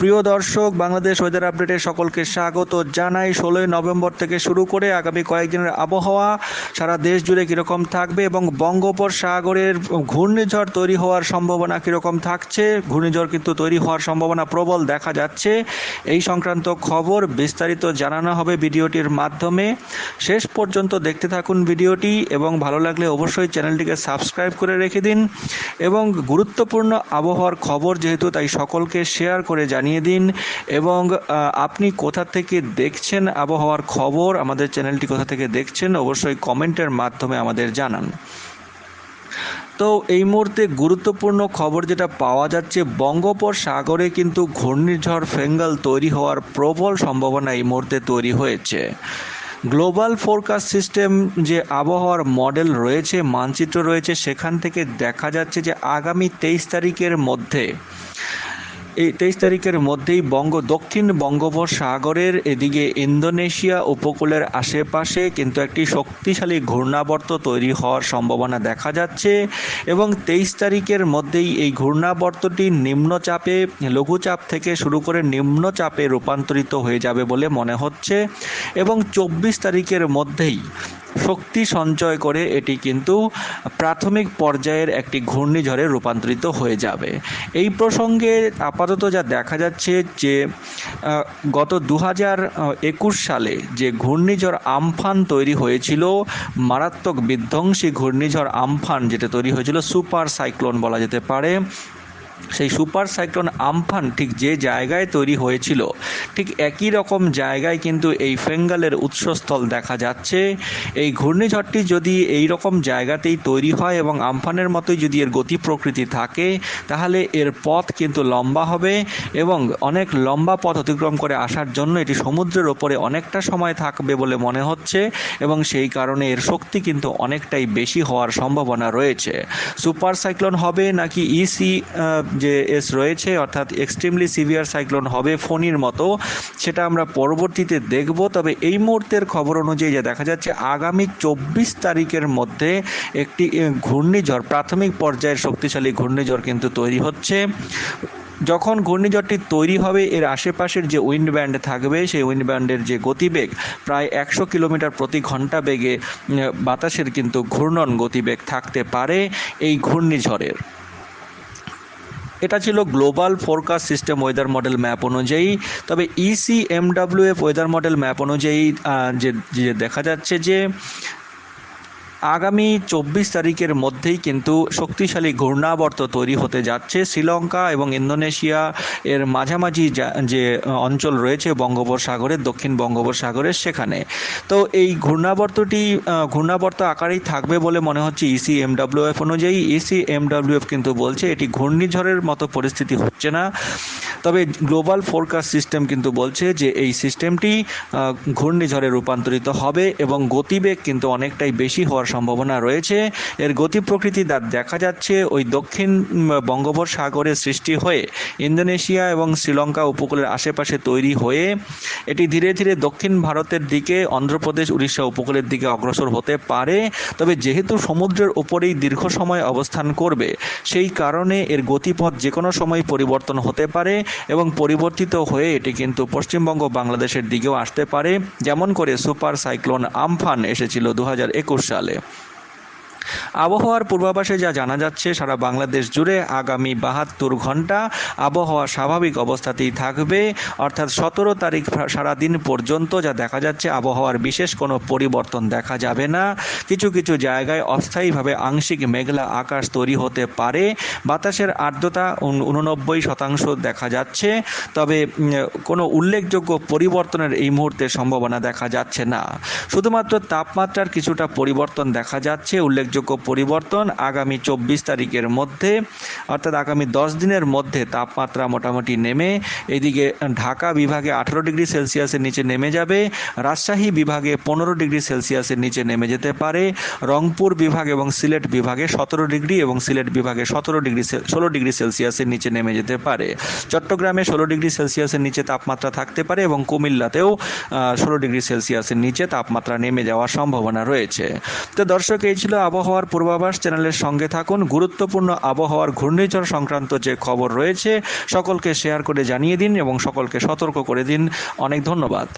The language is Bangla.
প্রিয় দর্শক, বাংলাদেশ ওয়েদার আপডেটে সকলকে স্বাগত জানাই। ষোলোই নভেম্বর থেকে শুরু করে আগামী কয়েকদিনের আবহাওয়া সারা দেশ জুড়ে কীরকম থাকবে এবং বঙ্গোপসাগরের ঘূর্ণিঝড় তৈরি হওয়ার সম্ভাবনা কীরকম থাকছে? ঘূর্ণিঝড় কিন্তু তৈরি হওয়ার সম্ভাবনা প্রবল দেখা যাচ্ছে। এই সংক্রান্ত খবর বিস্তারিত জানানো হবে ভিডিওটির মাধ্যমে। শেষ পর্যন্ত দেখতে থাকুন ভিডিওটি এবং ভালো লাগলে অবশ্যই চ্যানেলটিকে সাবস্ক্রাইব করে রেখে দিন। এবং গুরুত্বপূর্ণ আবহাওয়ার খবর যেহেতু, তাই সকলকে শেয়ার করে জানিয়ে দিন। এবং আপনি কোথা থেকে দেখছেন আবহাওয়ার খবর, আমাদের চ্যানেলটি কোথা থেকে দেখছেন, অবশ্যই কমেন্টের মাধ্যমে আমাদের জানান। তো এই মুহূর্তে গুরুত্বপূর্ণ খবর যেটা পাওয়া যাচ্ছে, বঙ্গোপসাগরে কিন্তু ঘূর্ণিঝড় ফেঙ্গাল তৈরি হওয়ার প্রবল সম্ভাবনা এই মুহূর্তে তৈরি হয়েছে। গ্লোবাল ফোরকাস্ট সিস্টেম যে আবহাওয়ার মডেল রয়েছে, মানচিত্র রয়েছে, সেখান থেকে দেখা যাচ্ছে যে আগামী তেইশ তারিখের মধ্যে এই তেইশ তারিখের মধ্যেই বঙ্গ, দক্ষিণ বঙ্গোপসাগরের এদিকে ইন্দোনেশিয়া উপকূলের আশেপাশে কিন্তু একটি শক্তিশালী ঘূর্ণাবর্ত তৈরি হওয়ার সম্ভাবনা দেখা যাচ্ছে এবং তেইশ তারিখের মধ্যেই এই ঘূর্ণাবর্তটি নিম্নচাপে, লঘুচাপ থেকে শুরু করে নিম্নচাপে রূপান্তরিত হয়ে যাবে বলে মনে হচ্ছে এবং চব্বিশ তারিখের মধ্যেই শক্তি সঞ্চয় করে এটি কিন্তু প্রাথমিক পর্যায়ের একটি ঘূর্ণিঝড়ে রূপান্তরিত হয়ে যাবে। এই প্রসঙ্গে আপাতত যা দেখা যাচ্ছে যে গত দু একুশ সালে যে ঘূর্ণিঝড় আমফান তৈরি হয়েছিল, মারাত্মক বিধ্বংসী ঘূর্ণিঝড় আমফান যেটা তৈরি হয়েছিল, সুপার সাইক্লোন বলা যেতে পারে সেই সুপার সাইক্লোন আমফান ঠিক যে জায়গায় তৈরি হয়েছিল, ঠিক একই রকম জায়গায় কিন্তু এই ফেঙ্গালের উৎসস্থল দেখা যাচ্ছে। এই ঘূর্ণিঝড়টি যদি এই রকম জায়গাতেই তৈরি হয় এবং আমফানের মতোই যদি এর গতি প্রকৃতি থাকে, তাহলে এর পথ কিন্তু লম্বা হবে এবং অনেক লম্বা পথ অতিক্রম করে আসার জন্য এটি সমুদ্রের ওপরে অনেকটা সময় থাকবে বলে মনে হচ্ছে এবং সেই কারণে এর শক্তি কিন্তু অনেকটাই বেশি হওয়ার সম্ভাবনা রয়েছে। সুপার সাইক্লোন হবে নাকি ইসি যে এস রয়েছে, অর্থাৎ এক্সট্রিমলি সিভিয়ার সাইক্লোন হবে ফণির মতো, সেটা আমরা পরবর্তীতে দেখব। তবে এই মুহূর্তের খবর অনুযায়ী যা দেখা যাচ্ছে, আগামী চব্বিশ তারিখের মধ্যে একটি ঘূর্ণিঝড়, প্রাথমিক পর্যায়ের শক্তিশালী ঘূর্ণিঝড় কিন্তু তৈরি হচ্ছে। যখন ঘূর্ণিঝড়টি তৈরি হবে, এর আশেপাশের যে উইন্ড ব্যান্ড থাকবে, সেই উইন্ড ব্যান্ডের যে গতিবেগ, প্রায় একশো কিলোমিটার প্রতি ঘণ্টা বেগে বাতাসের কিন্তু ঘূর্ণন গতিবেগ থাকতে পারে এই ঘূর্ণিঝড়ের। এটা ছিল global forecast system weather model map অনুযায়ী। তবে ECMWF EC MWF weather model map অনুযায়ী যে দেখা যাচ্ছে যে আগামী চব্বিশ তারিখের মধ্যেই কিন্তু শক্তিশালী ঘূর্ণাবর্ত তৈরি হতে যাচ্ছে। শ্রীলঙ্কা এবং ইন্দোনেশিয়া এর মাঝামাঝি যা- অঞ্চল রয়েছে বঙ্গোপসাগরের, দক্ষিণ বঙ্গোপসাগরের সেখানে। তো এই ঘূর্ণাবর্তটি ঘূর্ণাবর্ত আকারেই থাকবে বলে মনে হচ্ছে E ইসি এমডাব্লিউএফ অনুযায়ী। E ইসি এমডাব্লিউএফ কিন্তু বলছে, এটি ঘূর্ণিঝড়ের মতো পরিস্থিতি হচ্ছে না। তবে গ্লোবাল ফোরকাস্ট সিস্টেম কিন্তু বলছে যে এই সিস্টেমটি ঘূর্ণিঝড়ে রূপান্তরিত হবে এবং গতিবেগ কিন্তু অনেকটাই বেশি হওয়ার সম্ভাবনা রয়েছে। এর গতি প্রকৃতি দা- দেখা যাচ্ছে ওই দক্ষিণ বঙ্গোপসাগরে সৃষ্টি হয়ে ইন্দোনেশিয়া এবং শ্রীলঙ্কা উপকূলের আশেপাশে তৈরি হয়ে এটি ধীরে ধীরে দক্ষিণ ভারতের দিকে, অন্ধ্রপ্রদেশ, উড়িষ্যা উপকূলের দিকে অগ্রসর হতে পারে। তবে যেহেতু সমুদ্রের ওপরেই দীর্ঘ সময় অবস্থান করবে, সেই কারণে এর গতিপথ যে কোনো সময় পরিবর্তন হতে পারে। এবং পরিবর্তিত হয়ে এটি কিন্তু পশ্চিমবঙ্গ বাংলাদেশের দিকেও আসতে পারে। যেমন করে সুপার সাইক্লোন আমফান এসেছিল দু হাজার একুশ সালে। আবহাওয়ার পূর্বাভাসে যা জানা যাচ্ছে, সারা বাংলাদেশ জুড়ে আগামী বাহাত্তর ঘণ্টা আবহাওয়া স্বাভাবিক অবস্থাতেই থাকবে। অর্থাৎ সতেরো তারিখ সারাদিন পর্যন্ত যা দেখা যাচ্ছে, আবহাওয়ার বিশেষ কোনো পরিবর্তন দেখা যাবে না। কিছু কিছু জায়গায় অস্থায়ীভাবে আংশিক মেঘলা আকাশ তৈরি হতে পারে। বাতাসের আর্দ্রতা উননব্বই শতাংশ দেখা যাচ্ছে। তবে কোনো উল্লেখযোগ্য পরিবর্তনের এই মুহূর্তে সম্ভাবনা দেখা যাচ্ছে না। শুধুমাত্র তাপমাত্রার কিছুটা পরিবর্তন দেখা যাচ্ছে। উল্লেখযোগ্য পরিবর্তন আগামী চব্বিশ তারিখের মধ্যে, অর্থাৎ আগামী দশ দিনের মধ্যে তাপমাত্রা মোটামুটি নেমে, এদিকে ঢাকা বিভাগে আঠেরো ডিগ্রি সেলসিয়াসের নিচে নেমে যাবে, রাজশাহী বিভাগে পনেরো ডিগ্রি সেলসিয়াসের নিচে নেমে যেতে পারে, রংপুর বিভাগ এবং সিলেট বিভাগে সতেরো ডিগ্রি এবং সিলেট বিভাগে সতেরো ডিগ্রি ষোলো ডিগ্রি সেলসিয়াসের নিচে নেমে যেতে পারে। চট্টগ্রামে ষোলো ডিগ্রি সেলসিয়াসের নিচে তাপমাত্রা থাকতে পারে এবং কুমিল্লাতেও ষোলো ডিগ্রি সেলসিয়াসের নিচে তাপমাত্রা নেমে যাওয়ার সম্ভাবনা রয়েছে। তো দর্শক, এই ছিল আবহাওয়া আবহাওয়ার পূর্বাভাস চ্যানেলের সঙ্গে থাকুন। গুরুত্বপূর্ণ আবহাওয়ার ঘূর্ণিঝড় সংক্রান্ত যে খবর রয়েছে, সকলকে শেয়ার করে জানিয়ে দিন এবং সকলকে সতর্ক করে দিন। অনেক ধন্যবাদ।